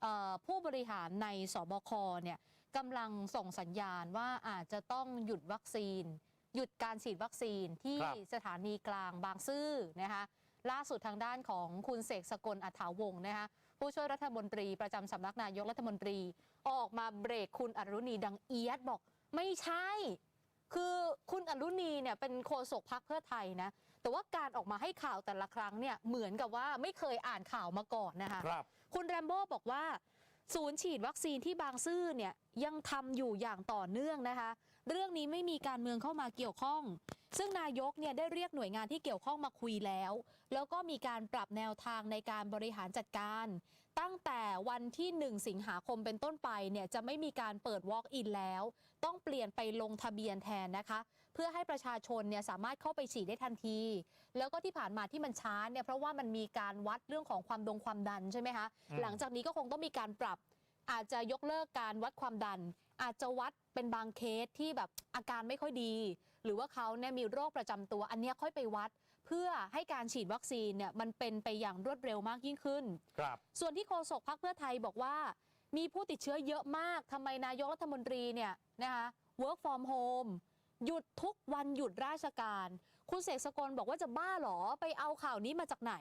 เอ่อผู้บริหารในสบคเนี่ยกำลังส่งสัญญาณว่าอาจจะต้องหยุดวัคซีน หยุดการฉีดวัคซีนที่ครับสถานีกลางบางซื่อนะคะล่าสุดทางด้านของคุณเสกสกลอัฐาวงศ์นะคะผู้ช่วยรัฐมนตรีประจำสำนักนายกรัฐมนตรี ออกมาเบรกคุณอรุณีดังเอียดบอกไม่ใช่ คือคุณอรุณีเนี่ยเป็นโฆษกพักเพื่อไทยนะ แต่ว่าการออกมาให้ข่าวแต่ละครั้งเนี่ยเหมือนกับว่าไม่เคยอ่านข่าวมาก่อนนะคะครับคุณแรมโบ้บอกว่า ศูนย์ฉีดวัคซีนที่บางซื่อเนี่ยยังทำอยู่อย่างต่อเนื่องนะคะ เรื่องนี้ไม่มีการเมืองเข้ามาเกี่ยวข้อง ซึ่งนายกเนี่ยได้เรียกหน่วยงานที่เกี่ยวข้องมาคุยแล้ว แล้วก็มีการปรับแนวทางในการบริหารจัดการ ตั้งแต่วันที่ 1 สิงหาคมเป็นต้นไปเนี่ยจะไม่มีการเปิด Walk-in แล้ว ต้องเปลี่ยนไปลงทะเบียนแทนนะคะ เพื่อให้ประชาชนเนี่ยสามารถเข้าไปฉีดได้ทันที แล้วก็ที่ผ่านมาที่มันช้าเนี่ยเพราะว่ามันมีการวัดเรื่องของความดงความดันใช่ไหมคะอืมหลังจากนี้ก็คงต้องมีการปรับ อาจจะยกเลิกการวัดความดัน อาจจะวัดเป็นบางเคสที่แบบอาการไม่ค่อยดี หรือว่าเขาเนี่ยมีโรคประจำตัว อันเนี้ยค่อยไปวัด เพื่อให้การฉีดวัคซีนเนี่ยมันเป็นไปอย่างรวดเร็วมากยิ่งขึ้น ครับ ส่วนที่โฆษกพักเพื่อไทยบอกว่ามีผู้ติดเชื้อเยอะมากทำไมนายกรัฐมนตรีเนี่ยนะคะ work from home หยุดทุกวันหยุดราชการ คุณเสกสกลบอกว่าจะบ้าเหรอไปเอาข่าวนี้มาจากไหน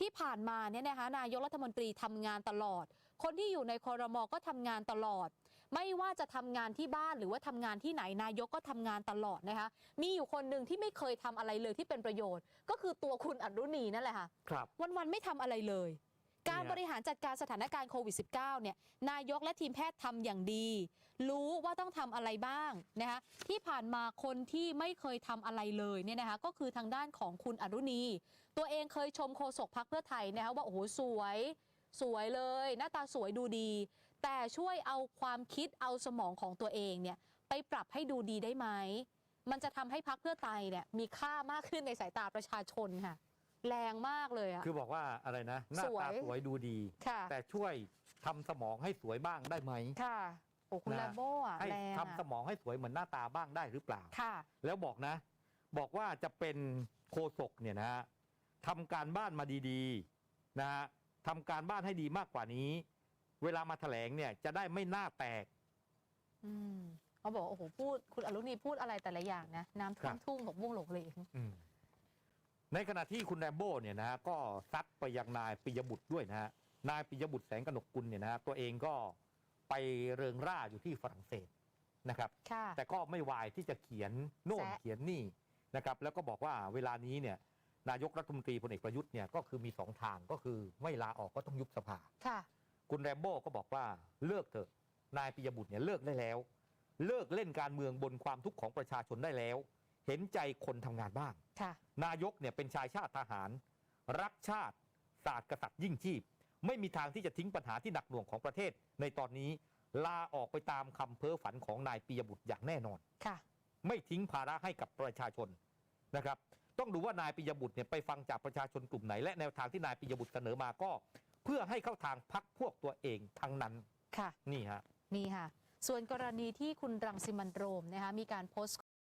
ที่ผ่านมาเนี่ยนะคะนายกรัฐมนตรีทำงานตลอด คนที่อยู่ในคอรมอก็ทำงานตลอด ไม่ว่าจะทำงานที่บ้านหรือว่าทำงานที่ไหนนายกก็ทำงานตลอดนะคะ มีอยู่คนหนึ่งที่ไม่เคยทำอะไรเลยที่เป็นประโยชน์ ก็คือตัวคุณอนุณีนั่นแหละค่ะครับวันๆไม่ทำอะไรเลย การเนี่ยบริหารจัดการสถานการณ์โควิด -19 เนี่ยนายกและทีมแพทย์ทำอย่างดี รู้ว่าต้องทำอะไรบ้างนะคะที่ผ่านมาคนที่ไม่เคยทำอะไรเลยเนี่ยนะคะก็คือทางด้านของคุณอรุณี ตัวเองเคยชมโฆษกพักเพื่อไทยนะคะว่าโอ้โหสวยสวยเลย หน้าตาสวยดูดี แต่ช่วยเอาความคิดเอาสมองของตัวเองเนี่ยไปปรับให้ดูดีได้ไหม มันจะทำให้พักเพื่อไทยเนี่ยมีค่ามากขึ้นในสายตาประชาชนค่ะ แรงมากเลยอะ คือบอกว่าอะไรนะ หน้าสวยตาสวยดูดี ค่ะ แต่ช่วยทำสมองให้สวยบ้างได้ไหม ค่ะ โอ้คุณนะแลมโบอะให้แรงทำสอะมองให้สวยเหมือนหน้าตาบ้างได้หรือเปล่า ค่ะ แล้วบอกนะ บอกว่าจะเป็นโคศกเนี่ยนะฮะทำการบ้านมาดีๆนะฮะทำการบ้านให้ดีมากกว่านี้ เวลามาแถลงเนี่ยจะได้ไม่หน้าแตก อืมเขาบอกว่าโอ้โหพูดคุณอรุณีพูดอะไรแต่ละอย่างนะ น้ำท่วครัมบทุ่งบอกบุ้งหลงเหลงอืม ในขณะที่คุณแรมโบ้เนี่ยนะฮะก็ซัดไปยังนายปิยบุตรด้วยนะฮะนายปิยบุตรแสงกนกกุลเนี่ยนะฮะตัวเองก็ไปเริงร่าอยู่ที่ฝรั่งเศสนะครับ ค่ะ แต่ก็ไม่วายที่จะเขียนโน่นแซะ เขียนนี่นะครับ แล้วก็บอกว่าเวลานี้เนี่ยนายกรัฐมนตรีพลเอกประยุทธ์เนี่ยก็คือมีสองทางก็คือไม่ลาออกก็ต้องยุบสภา ค่ะ คุณแรมโบ้ก็บอกว่าเลิกเถอะนายปิยบุตรเนี่ยเลิกได้แล้ว เลิกเล่นการเมืองบนความทุกข์ของประชาชนได้แล้ว เห็นใจคนทำงานบ้างค่ะนายกเนี่ยเป็นชายชาติทหาร รักชาติศาสตร์กษัตริย์ยิ่งชีพ ไม่มีทางที่จะทิ้งปัญหาที่หนักหน่วงของประเทศ ในตอนนี้ลาออกไปตามคำเพ้อฝันของนายปิยบุตรอย่างแน่นอนค่ะไม่ทิ้งภาระให้กับประชาชนนะครับ ต้องดูว่านายปิยบุตรเนี่ยไปฟังจากประชาชนกลุ่มไหน และแนวทางที่นายปิยบุตรเสนอมาก็ เพื่อให้เข้าทางพักพวกตัวเองทั้งนั้นค่ะ นี่ฮะนี่ค่ะ ส่วนกรณีที่คุณรังสิมันต์โรมนะคะมีการโพสต์